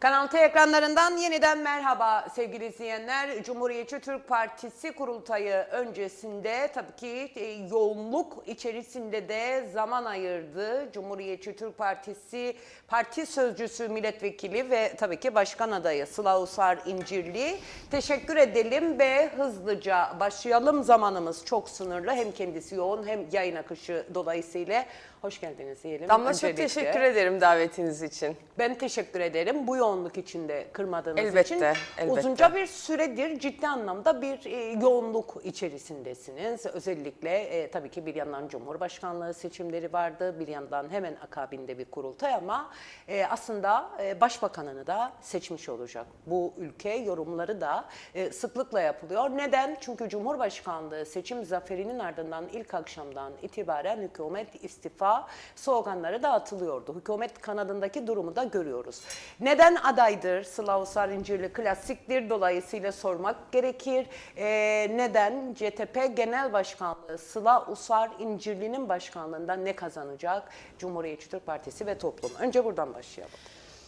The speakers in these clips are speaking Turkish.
Kanal T ekranlarından yeniden merhaba sevgili izleyenler. Cumhuriyetçi Türk Partisi kurultayı öncesinde tabii ki e, yoğunluk içerisinde de zaman ayırdı. Cumhuriyetçi Türk Partisi parti sözcüsü milletvekili ve tabii ki başkan adayı Sıla Usar İncirli. Teşekkür edelim ve hızlıca başlayalım. Zamanımız çok sınırlı. Hem kendisi yoğun hem yayın akışı dolayısıyla. Hoş geldiniz diyelim. Damla çok öncelikle. teşekkür ederim davetiniz için. Ben teşekkür ederim bu yoğunluk içinde kırmadığınız Elbette, için. elbette. Uzunca bir süredir ciddi anlamda bir e, yoğunluk içerisindesiniz. Özellikle e, tabii ki bir yandan Cumhurbaşkanlığı seçimleri vardı, bir yandan hemen akabinde bir kurultay ama e, aslında e, Başbakanını da seçmiş olacak. Bu ülke yorumları da e, sıklıkla yapılıyor. Neden? Çünkü Cumhurbaşkanlığı seçim zaferinin ardından ilk akşamdan itibaren hükümet istifa sloganları dağıtılıyordu. Hükümet kanadındaki durumu da görüyoruz. Neden adaydır? Sıla Usar İncirli klasiktir. Dolayısıyla sormak gerekir. Ee, neden CTP Genel Başkanlığı Sıla Usar İncirli'nin başkanlığında ne kazanacak? Cumhuriyetçi Türk Partisi ve toplum. Önce buradan başlayalım.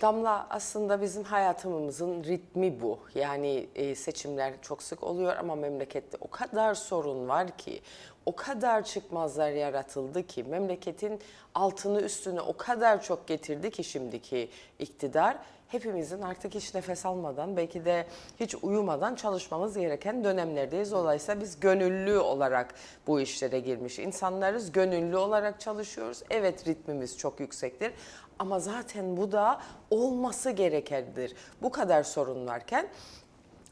Damla aslında bizim hayatımızın ritmi bu. Yani e, seçimler çok sık oluyor ama memlekette o kadar sorun var ki, o kadar çıkmazlar yaratıldı ki, memleketin altını üstüne o kadar çok getirdi ki şimdiki iktidar. Hepimizin artık hiç nefes almadan, belki de hiç uyumadan çalışmamız gereken dönemlerdeyiz. Dolayısıyla biz gönüllü olarak bu işlere girmiş insanlarız. Gönüllü olarak çalışıyoruz. Evet ritmimiz çok yüksektir. Ama zaten bu da olması gerekendir. Bu kadar sorun varken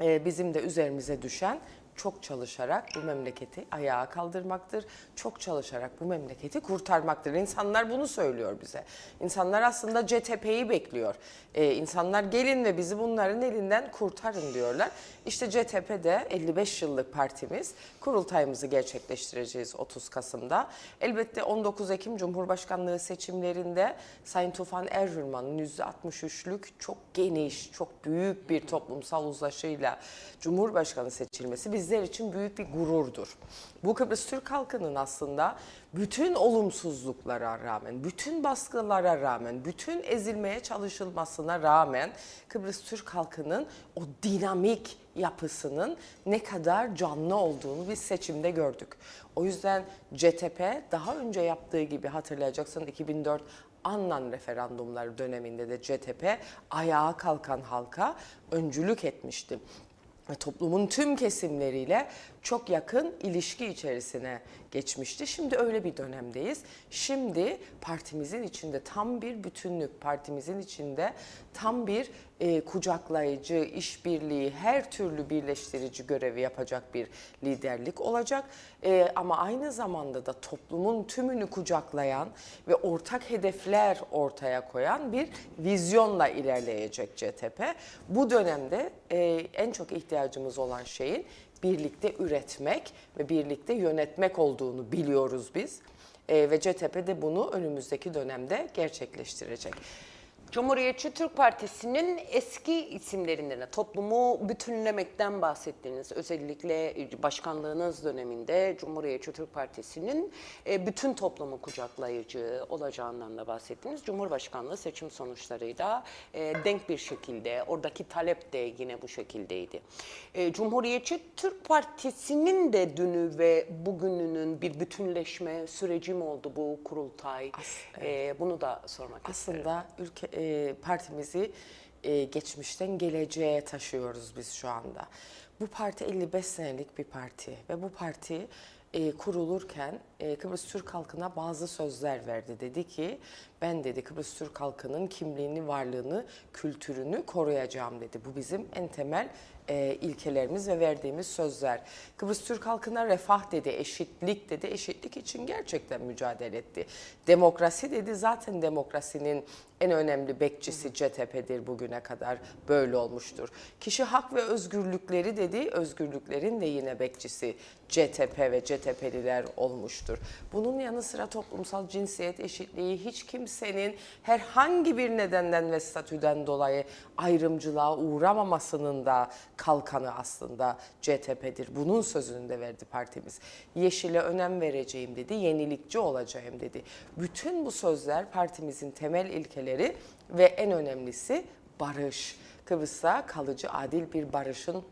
e, bizim de üzerimize düşen çok çalışarak bu memleketi ayağa kaldırmaktır. Çok çalışarak bu memleketi kurtarmaktır. İnsanlar bunu söylüyor bize. İnsanlar aslında CTP'yi bekliyor. Ee, insanlar gelin ve bizi bunların elinden kurtarın diyorlar. İşte CTP'de 55 yıllık partimiz kurultayımızı gerçekleştireceğiz 30 Kasım'da. Elbette 19 Ekim Cumhurbaşkanlığı seçimlerinde Sayın Tufan Erhürman'ın %63'lük çok geniş, çok büyük bir toplumsal uzlaşıyla Cumhurbaşkanı seçilmesi bizler için büyük bir gururdur. Bu Kıbrıs Türk halkının aslında bütün olumsuzluklara rağmen, bütün baskılara rağmen, bütün ezilmeye çalışılmasına rağmen Kıbrıs Türk halkının o dinamik yapısının ne kadar canlı olduğunu biz seçimde gördük. O yüzden CTP daha önce yaptığı gibi hatırlayacaksın 2004 Annan referandumları döneminde de CTP ayağa kalkan halka öncülük etmişti toplumun tüm kesimleriyle çok yakın ilişki içerisine geçmişti. Şimdi öyle bir dönemdeyiz. Şimdi partimizin içinde tam bir bütünlük, partimizin içinde tam bir e, kucaklayıcı, işbirliği, her türlü birleştirici görevi yapacak bir liderlik olacak. E, ama aynı zamanda da toplumun tümünü kucaklayan ve ortak hedefler ortaya koyan bir vizyonla ilerleyecek CTP. Bu dönemde e, en çok ihtiyacımız olan şeyin birlikte üretmek ve birlikte yönetmek olduğunu biliyoruz biz. E, ve CTP de bunu önümüzdeki dönemde gerçekleştirecek. Cumhuriyetçi Türk Partisi'nin eski isimlerinden toplumu bütünlemekten bahsettiniz. Özellikle başkanlığınız döneminde Cumhuriyetçi Türk Partisi'nin e, bütün toplumu kucaklayıcı olacağından da bahsettiniz. Cumhurbaşkanlığı seçim sonuçlarıyla e, denk bir şekilde, oradaki talep de yine bu şekildeydi. E, Cumhuriyetçi Türk Partisi'nin de dünü ve bugününün bir bütünleşme süreci mi oldu bu kurultay? E, bunu da sormak isterim. Aslında ülke e, partimizi e, geçmişten geleceğe taşıyoruz biz şu anda. Bu parti 55 senelik bir parti ve bu parti e, kurulurken e, Kıbrıs Türk halkına bazı sözler verdi. Dedi ki ben dedi Kıbrıs Türk halkının kimliğini, varlığını, kültürünü koruyacağım dedi. Bu bizim en temel e, ilkelerimiz ve verdiğimiz sözler. Kıbrıs Türk halkına refah dedi, eşitlik dedi. Eşitlik için gerçekten mücadele etti. Demokrasi dedi. Zaten demokrasinin en önemli bekçisi CTP'dir bugüne kadar böyle olmuştur. Kişi hak ve özgürlükleri dedi. Özgürlüklerin de yine bekçisi CTP ve CTP'liler olmuştur. Bunun yanı sıra toplumsal cinsiyet eşitliği hiç kimsenin herhangi bir nedenden ve statüden dolayı ayrımcılığa uğramamasının da kalkanı aslında CTP'dir. Bunun sözünü de verdi partimiz. Yeşile önem vereceğim dedi, yenilikçi olacağım dedi. Bütün bu sözler partimizin temel ilkeleri ve en önemlisi barış, Kıbrıs'ta kalıcı adil bir barışın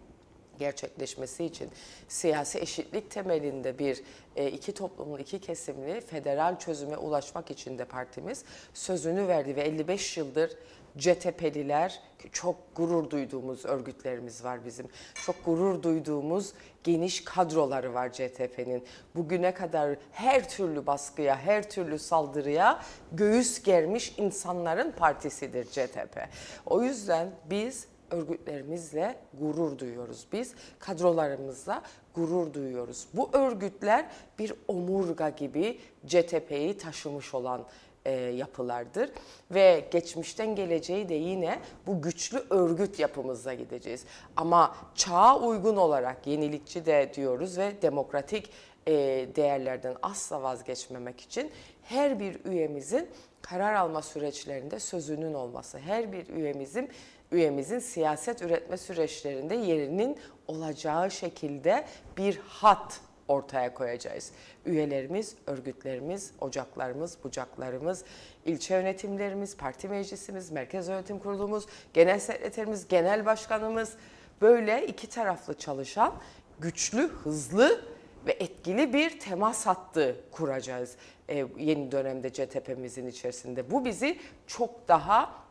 gerçekleşmesi için siyasi eşitlik temelinde bir e, iki toplumlu iki kesimli federal çözüme ulaşmak için de partimiz sözünü verdi ve 55 yıldır CTP'liler çok gurur duyduğumuz örgütlerimiz var bizim. Çok gurur duyduğumuz geniş kadroları var CTP'nin. Bugüne kadar her türlü baskıya, her türlü saldırıya göğüs germiş insanların partisidir CTP. O yüzden biz örgütlerimizle gurur duyuyoruz. Biz kadrolarımızla gurur duyuyoruz. Bu örgütler bir omurga gibi CTP'yi taşımış olan e, yapılardır ve geçmişten geleceği de yine bu güçlü örgüt yapımızla gideceğiz. Ama çağa uygun olarak yenilikçi de diyoruz ve demokratik e, değerlerden asla vazgeçmemek için her bir üyemizin karar alma süreçlerinde sözünün olması, her bir üyemizin üyemizin siyaset üretme süreçlerinde yerinin olacağı şekilde bir hat ortaya koyacağız. Üyelerimiz, örgütlerimiz, ocaklarımız, bucaklarımız, ilçe yönetimlerimiz, parti meclisimiz, merkez yönetim kurulumuz, genel sekreterimiz, genel başkanımız böyle iki taraflı çalışan güçlü, hızlı ve etkili bir temas hattı kuracağız e, yeni dönemde CTP'mizin içerisinde. Bu bizi çok daha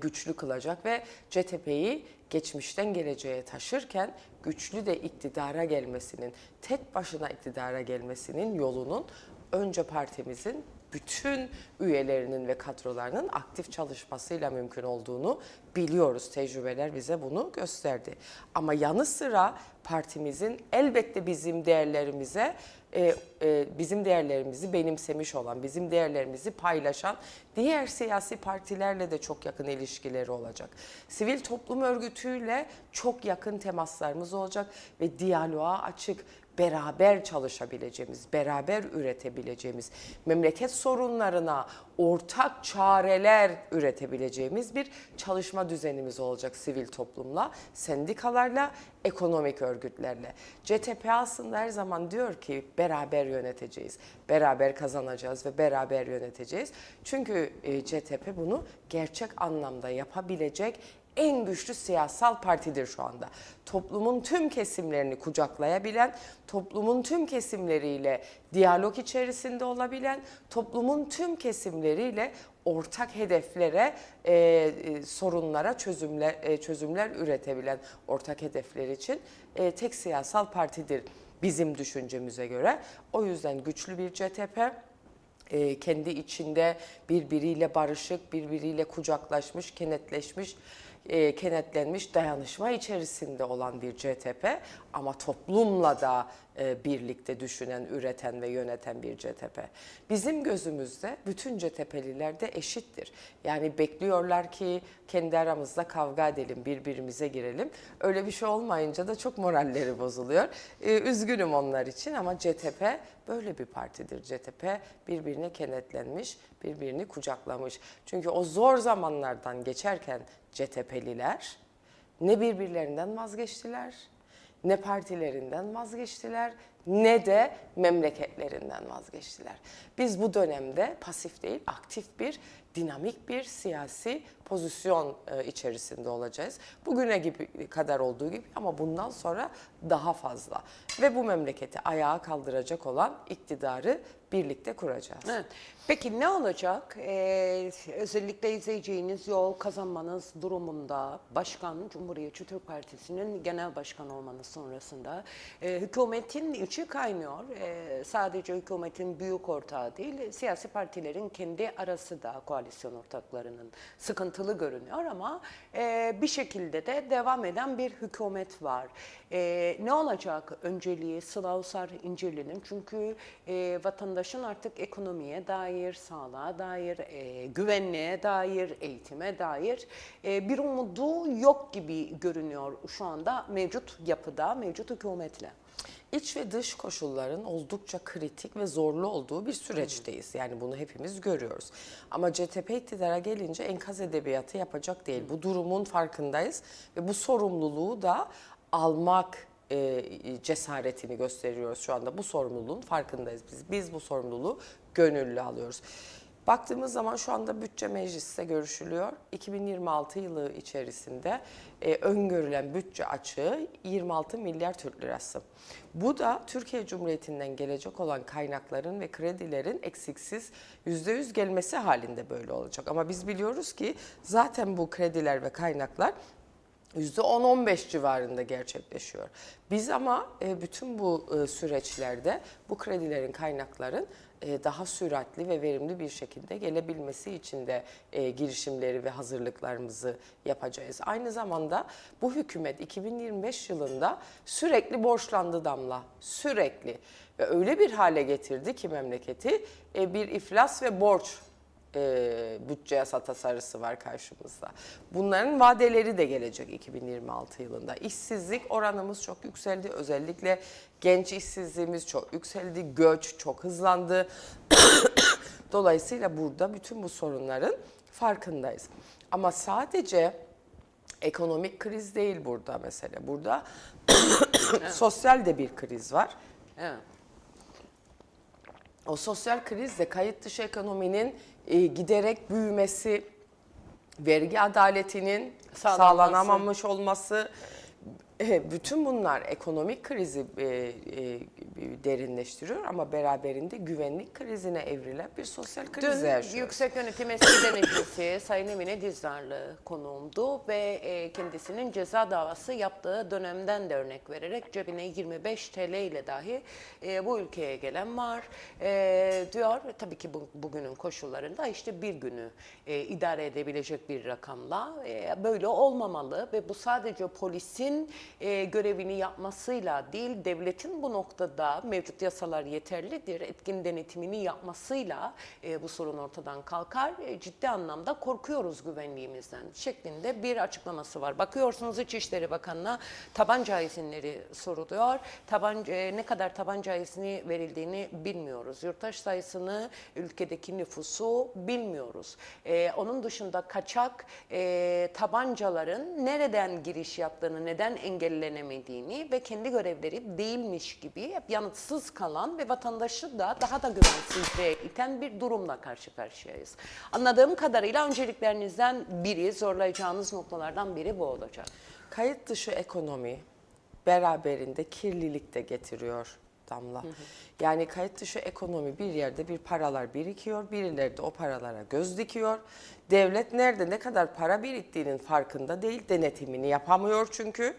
güçlü kılacak ve CTP'yi geçmişten geleceğe taşırken güçlü de iktidara gelmesinin, tek başına iktidara gelmesinin yolunun önce partimizin bütün üyelerinin ve kadrolarının aktif çalışmasıyla mümkün olduğunu biliyoruz. Tecrübeler bize bunu gösterdi. Ama yanı sıra partimizin elbette bizim değerlerimize e, e, bizim değerlerimizi benimsemiş olan, bizim değerlerimizi paylaşan diğer siyasi partilerle de çok yakın ilişkileri olacak. Sivil toplum örgütüyle çok yakın temaslarımız olacak ve diyaloğa açık, beraber çalışabileceğimiz, beraber üretebileceğimiz, memleket sorunlarına ortak çareler üretebileceğimiz bir çalışma düzenimiz olacak sivil toplumla, sendikalarla, ekonomik örgütlerle. CTP aslında her zaman diyor ki beraber yöneteceğiz, beraber kazanacağız ve beraber yöneteceğiz. Çünkü e, CTP bunu gerçek anlamda yapabilecek en güçlü siyasal partidir şu anda. Toplumun tüm kesimlerini kucaklayabilen, toplumun tüm kesimleriyle diyalog içerisinde olabilen, toplumun tüm kesimleriyle ortak hedeflere, e, e, sorunlara çözümler e, çözümler üretebilen ortak hedefler için e, tek siyasal partidir bizim düşüncemize göre. O yüzden güçlü bir CTP e, kendi içinde birbiriyle barışık, birbiriyle kucaklaşmış, kenetleşmiş, e, kenetlenmiş dayanışma içerisinde olan bir CTP ama toplumla da e, birlikte düşünen, üreten ve yöneten bir CTP. Bizim gözümüzde bütün CTP'liler de eşittir. Yani bekliyorlar ki kendi aramızda kavga edelim, birbirimize girelim. Öyle bir şey olmayınca da çok moralleri bozuluyor. E, üzgünüm onlar için ama CTP böyle bir partidir. CTP birbirine kenetlenmiş, birbirini kucaklamış. Çünkü o zor zamanlardan geçerken CTP'liler ne birbirlerinden vazgeçtiler, ne partilerinden vazgeçtiler, ne de memleketlerinden vazgeçtiler. Biz bu dönemde pasif değil, aktif bir, dinamik bir siyasi pozisyon e, içerisinde olacağız. Bugüne gibi kadar olduğu gibi ama bundan sonra daha fazla. Ve bu memleketi ayağa kaldıracak olan iktidarı birlikte kuracağız. Evet. Peki ne olacak? Ee, özellikle izleyeceğiniz yol kazanmanız durumunda Başkan Cumhuriyetçi Türk Partisi'nin genel başkan olmanız sonrasında e, hükümetin içi kaynıyor. E, sadece hükümetin büyük ortağı değil, siyasi partilerin kendi arası da koalisyon ortaklarının sıkıntılı görünüyor ama e, bir şekilde de devam eden bir hükümet var. E, ne olacak önceliği Sıla Usar İncirli'nin? Çünkü e, vatandaşın artık ekonomiye dair, sağlığa dair, e, güvenliğe dair, eğitime dair e, bir umudu yok gibi görünüyor şu anda mevcut yapıda, mevcut hükümetle. İç ve dış koşulların oldukça kritik ve zorlu olduğu bir süreçteyiz. Yani bunu hepimiz görüyoruz. Ama CTP iktidara gelince enkaz edebiyatı yapacak değil. Bu durumun farkındayız ve bu sorumluluğu da almak e, cesaretini gösteriyoruz şu anda. Bu sorumluluğun farkındayız biz. Biz bu sorumluluğu gönüllü alıyoruz. Baktığımız zaman şu anda bütçe mecliste görüşülüyor. 2026 yılı içerisinde e, öngörülen bütçe açığı 26 milyar Türk lirası. Bu da Türkiye Cumhuriyeti'nden gelecek olan kaynakların ve kredilerin eksiksiz %100 gelmesi halinde böyle olacak. Ama biz biliyoruz ki zaten bu krediler ve kaynaklar %10-15 civarında gerçekleşiyor. Biz ama e, bütün bu e, süreçlerde bu kredilerin, kaynakların e, daha süratli ve verimli bir şekilde gelebilmesi için de girişimleri ve hazırlıklarımızı yapacağız. Aynı zamanda bu hükümet 2025 yılında sürekli borçlandı damla, sürekli ve öyle bir hale getirdi ki memleketi bir iflas ve borç e, bütçe yasa tasarısı var karşımızda. Bunların vadeleri de gelecek 2026 yılında. İşsizlik oranımız çok yükseldi. Özellikle genç işsizliğimiz çok yükseldi. Göç çok hızlandı. Dolayısıyla burada bütün bu sorunların farkındayız. Ama sadece ekonomik kriz değil burada mesele. Burada sosyal de bir kriz var. Evet. O sosyal kriz de kayıt dışı ekonominin e, giderek büyümesi, vergi adaletinin Sağlanması. sağlanamamış olması, bütün bunlar ekonomik krizi e, e, derinleştiriyor ama beraberinde güvenlik krizine evrilen bir sosyal kriz Dün yaşıyoruz. Yüksek Yönetim Eski Denetçisi Sayın Emine Dizdarlı konuğumdu ve e, kendisinin ceza davası yaptığı dönemden de örnek vererek cebine 25 TL ile dahi e, bu ülkeye gelen var. E, diyor tabii ki bu, bugünün koşullarında işte bir günü e, idare edebilecek bir rakamla e, böyle olmamalı ve bu sadece polisin e, görevini yapmasıyla değil devletin bu noktada mevcut yasalar yeterlidir. Etkin denetimini yapmasıyla e, bu sorun ortadan kalkar. E, ciddi anlamda korkuyoruz güvenliğimizden şeklinde bir açıklaması var. Bakıyorsunuz İçişleri Bakanı'na tabanca izinleri soruluyor. Tabanca, e, ne kadar tabanca izni verildiğini bilmiyoruz. Yurttaş sayısını, ülkedeki nüfusu bilmiyoruz. E, onun dışında kaçak e, tabancaların nereden giriş yaptığını, neden engellenemediğini ve kendi görevleri değilmiş gibi hep yanıtsız kalan ve vatandaşı da daha da güvensizliğe iten bir durumla karşı karşıyayız. Anladığım kadarıyla önceliklerinizden biri, zorlayacağınız noktalardan biri bu olacak. Kayıt dışı ekonomi beraberinde kirlilik de getiriyor Damla. Yani kayıt dışı ekonomi bir yerde bir paralar birikiyor, birileri de o paralara göz dikiyor. Devlet nerede ne kadar para biriktiğinin farkında değil, denetimini yapamıyor çünkü.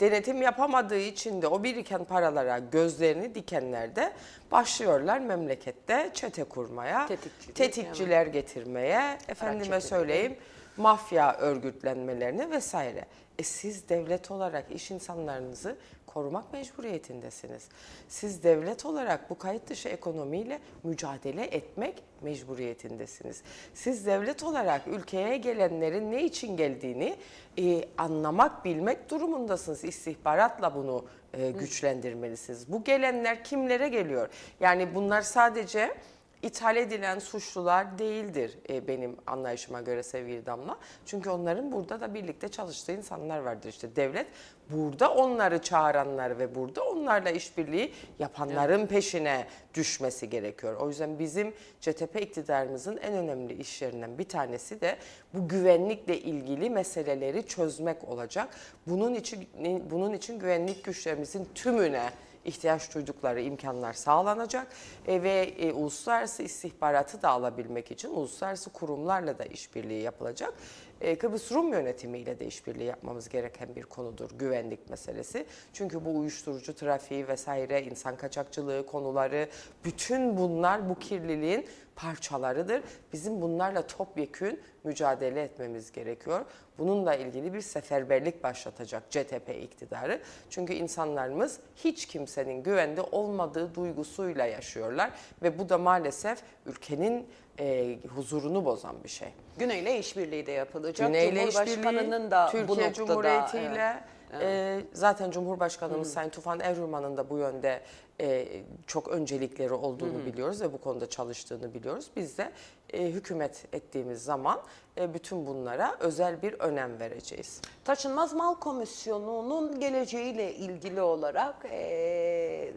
Denetim yapamadığı için de o biriken paralara gözlerini dikenler de başlıyorlar memlekette çete kurmaya, Tetikçilik, tetikçiler getirmeye, efendime söyleyeyim mafya örgütlenmelerini vesaire. E siz devlet olarak iş insanlarınızı korumak mecburiyetindesiniz. Siz devlet olarak bu kayıt dışı ekonomiyle mücadele etmek mecburiyetindesiniz. Siz devlet olarak ülkeye gelenlerin ne için geldiğini e, anlamak, bilmek durumundasınız. İstihbaratla bunu e, güçlendirmelisiniz. Bu gelenler kimlere geliyor? Yani bunlar sadece ithal edilen suçlular değildir e, benim anlayışıma göre sevgili Damla. Çünkü onların burada da birlikte çalıştığı insanlar vardır. İşte devlet burada onları çağıranlar ve burada onlarla işbirliği yapanların peşine düşmesi gerekiyor. O yüzden bizim CTP iktidarımızın en önemli işlerinden bir tanesi de bu güvenlikle ilgili meseleleri çözmek olacak. Bunun için bunun için güvenlik güçlerimizin tümüne ihtiyaç duydukları imkanlar sağlanacak E, ve e, uluslararası istihbaratı da alabilmek için uluslararası kurumlarla da işbirliği yapılacak. E, Kıbrıs Rum yönetimiyle de işbirliği yapmamız gereken bir konudur güvenlik meselesi. Çünkü bu uyuşturucu trafiği vesaire, insan kaçakçılığı konuları, bütün bunlar bu kirliliğin parçalarıdır. Bizim bunlarla topyekün mücadele etmemiz gerekiyor. Bununla ilgili bir seferberlik başlatacak CTP iktidarı. Çünkü insanlarımız hiç kimsenin güvende olmadığı duygusuyla yaşıyorlar ve bu da maalesef ülkenin e, huzurunu bozan bir şey. Güneyle işbirliği de yapılacak. Güneyle Cumhurbaşkanının da bu Türkiye noktada Cumhuriyeti evet. E, zaten Cumhurbaşkanımız Sayın Tufan Erurman'ın da bu yönde e, çok öncelikleri olduğunu biliyoruz ve bu konuda çalıştığını biliyoruz. Biz de e, hükümet ettiğimiz zaman e, bütün bunlara özel bir önem vereceğiz. Taşınmaz Mal Komisyonu'nun geleceğiyle ilgili olarak eee,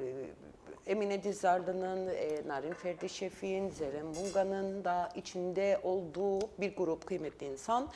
Emine Dizdarlı'nın, e, Narin Ferdi Şef'in, Zerem Bunga'nın da içinde olduğu bir grup kıymetli insan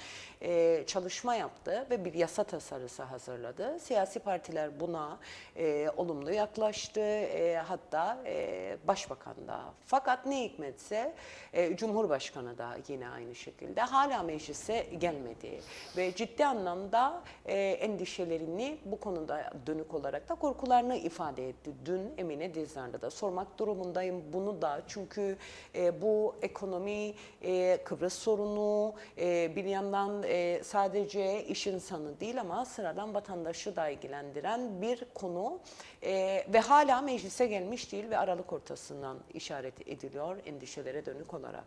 e, çalışma yaptı ve bir yasa tasarısı hazırladı. Siyasi partiler buna e, olumlu yaklaştı. E, hatta e, Başbakan da. Fakat ne hikmetse e, Cumhurbaşkanı da yine aynı şekilde hala meclise gelmedi. Ve ciddi anlamda e, endişelerini bu konuda dönük olarak da korkularını ifade etti. Dün Emine Dizdar'da da sormak durumundayım bunu da. Çünkü e, bu ekonomi, e, Kıbrıs sorunu e, bir yandan e, sadece iş insanı değil ama sıradan vatandaşı da ilgilendiren bir konu. E, ve hala meclise gelmiş değil ve Aralık ortasından işaret ediliyor endişelere dönük olarak.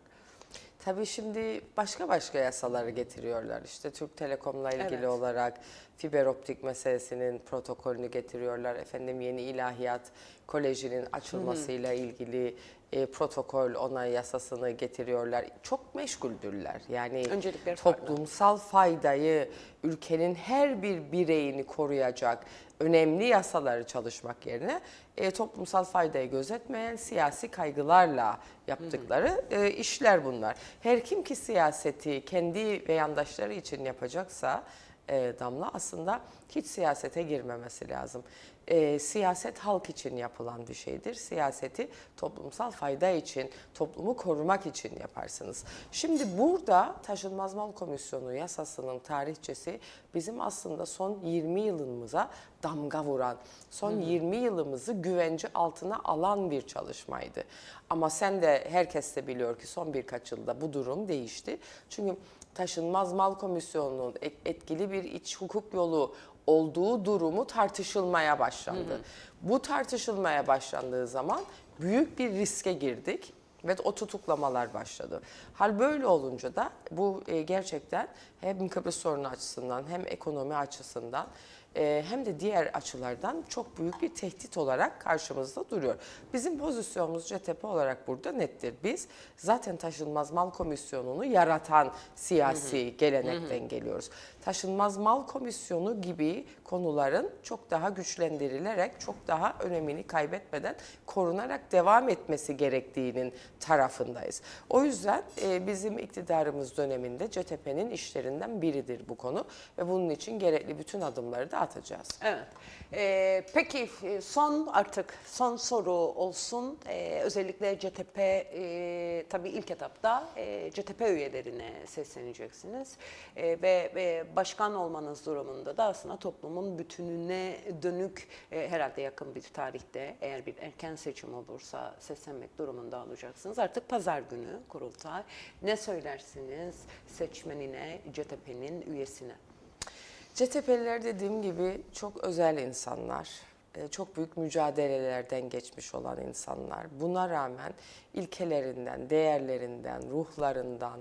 Tabii şimdi başka başka yasaları getiriyorlar. İşte Türk Telekom'la ilgili Evet. olarak fiber optik meselesinin protokolünü getiriyorlar. Efendim yeni ilahiyat kolejinin açılmasıyla ilgili e, protokol onay yasasını getiriyorlar. Çok meşguldürler. Yani Öncelikleri farklı. toplumsal faydayı, ülkenin her bir bireyini koruyacak önemli yasaları çalışmak yerine e, toplumsal faydayı gözetmeyen siyasi kaygılarla yaptıkları e, işler bunlar. Her kim ki siyaseti kendi ve yandaşları için yapacaksa e, Damla aslında hiç siyasete girmemesi lazım. E, siyaset halk için yapılan bir şeydir. Siyaseti toplumsal fayda için, toplumu korumak için yaparsınız. Şimdi burada Taşınmaz Mal Komisyonu yasasının tarihçesi bizim aslında son 20 yılımıza damga vuran, son 20 yılımızı güvence altına alan bir çalışmaydı. Ama sen de herkes de biliyor ki son birkaç yılda bu durum değişti. Çünkü Taşınmaz Mal Komisyonu'nun et- etkili bir iç hukuk yolu olduğu durumu tartışılmaya başlandı. Bu tartışılmaya başlandığı zaman büyük bir riske girdik ve o tutuklamalar başladı. Hal böyle olunca da bu e, gerçekten hem Kıbrıs sorunu açısından hem ekonomi açısından e, hem de diğer açılardan çok büyük bir tehdit olarak karşımızda duruyor. Bizim pozisyonumuz CTP olarak burada nettir. Biz zaten taşınmaz mal komisyonunu yaratan siyasi gelenekten geliyoruz. Taşınmaz mal komisyonu gibi konuların çok daha güçlendirilerek, çok daha önemini kaybetmeden korunarak devam etmesi gerektiğinin tarafındayız. O yüzden e, bizim iktidarımız döneminde CTP'nin işlerinden biridir bu konu ve bunun için gerekli bütün adımları da atacağız. Evet. Ee, peki e, son artık son soru olsun. Ee, özellikle CTP e, tabii ilk etapta e, CTP üyelerine sesleneceksiniz. E, ve, ve başkan olmanız durumunda da aslında toplumun bütününe dönük e, herhalde yakın bir tarihte eğer bir erken seçim olursa seslenmek durumunda olacaksınız. Artık pazar günü kurultay. Ne söylersiniz seçmenine, CTP'nin üyesine? CTP'liler dediğim gibi çok özel insanlar. e, Çok büyük mücadelelerden geçmiş olan insanlar. Buna rağmen ilkelerinden, değerlerinden, ruhlarından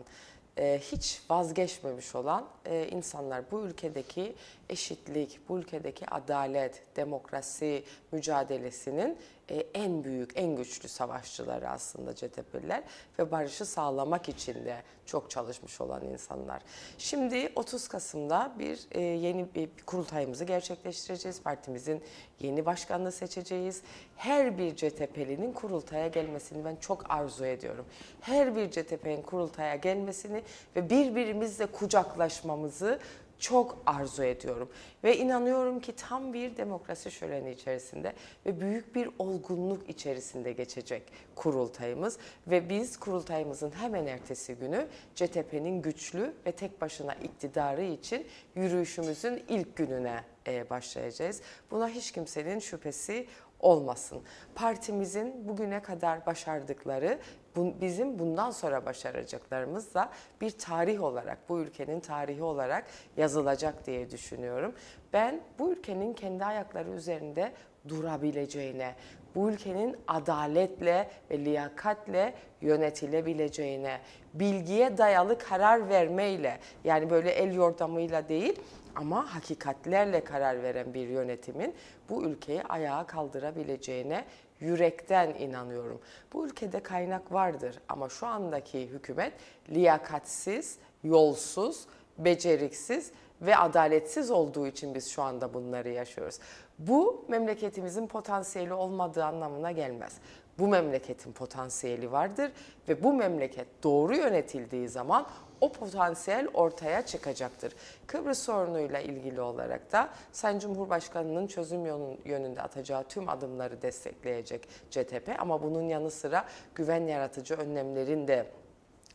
e, hiç vazgeçmemiş olan e, insanlar. Bu ülkedeki eşitlik, bu ülkedeki adalet, demokrasi mücadelesinin e, en büyük, en güçlü savaşçıları aslında CTP'liler ve barışı sağlamak için de çok çalışmış olan insanlar. Şimdi 30 Kasım'da bir e, yeni bir kurultayımızı gerçekleştireceğiz. Partimizin yeni başkanını seçeceğiz. Her bir CTP'linin kurultaya gelmesini ben çok arzu ediyorum. Her bir CTP'nin kurultaya gelmesini ve birbirimizle kucaklaşmamızı çok arzu ediyorum ve inanıyorum ki tam bir demokrasi şöleni içerisinde ve büyük bir olgunluk içerisinde geçecek kurultayımız ve biz kurultayımızın hemen ertesi günü CTP'nin güçlü ve tek başına iktidarı için yürüyüşümüzün ilk gününe e, başlayacağız. Buna hiç kimsenin şüphesi olmasın. Partimizin bugüne kadar başardıkları bu- bizim bundan sonra başaracaklarımız da bir tarih olarak, bu ülkenin tarihi olarak yazılacak diye düşünüyorum. Ben bu ülkenin kendi ayakları üzerinde durabileceğine, bu ülkenin adaletle ve liyakatle yönetilebileceğine, bilgiye dayalı karar vermeyle yani böyle el yordamıyla değil ama hakikatlerle karar veren bir yönetimin bu ülkeyi ayağa kaldırabileceğine yürekten inanıyorum. Bu ülkede kaynak vardır ama şu andaki hükümet liyakatsiz, yolsuz, beceriksiz ve adaletsiz olduğu için biz şu anda bunları yaşıyoruz. Bu memleketimizin potansiyeli olmadığı anlamına gelmez. Bu memleketin potansiyeli vardır ve bu memleket doğru yönetildiği zaman o potansiyel ortaya çıkacaktır. Kıbrıs sorunuyla ilgili olarak da Sayın Cumhurbaşkanı'nın çözüm yönü- yönünde atacağı tüm adımları destekleyecek CTP ama bunun yanı sıra güven yaratıcı önlemlerin de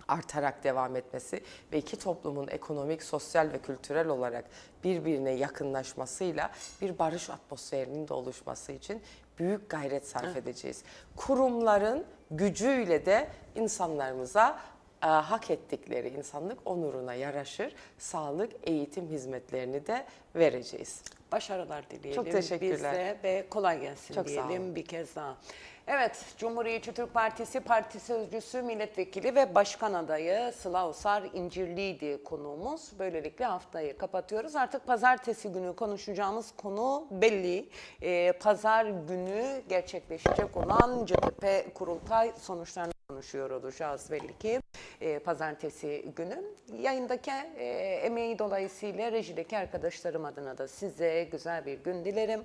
artarak devam etmesi ve iki toplumun ekonomik, sosyal ve kültürel olarak birbirine yakınlaşmasıyla bir barış atmosferinin de oluşması için büyük gayret sarf edeceğiz. Kurumların gücüyle de insanlarımıza e, hak ettikleri insanlık onuruna yaraşır sağlık, eğitim hizmetlerini de vereceğiz. Başarılar dileyelim. Çok teşekkürler. Bize ve kolay gelsin Çok diyelim bir kez daha. Evet, Cumhuriyetçi Türk Partisi Parti Sözcüsü, Milletvekili ve Başkan Adayı Sıla Usar İncirli'ydi konuğumuz. Böylelikle haftayı kapatıyoruz. Artık pazartesi günü konuşacağımız konu belli. Ee, Pazar günü gerçekleşecek olan CTP kurultay sonuçlarını konuşuyor olacağız belli ki e, pazartesi günü. Yayındaki e, emeği dolayısıyla rejideki arkadaşlarım adına da size güzel bir gün dilerim.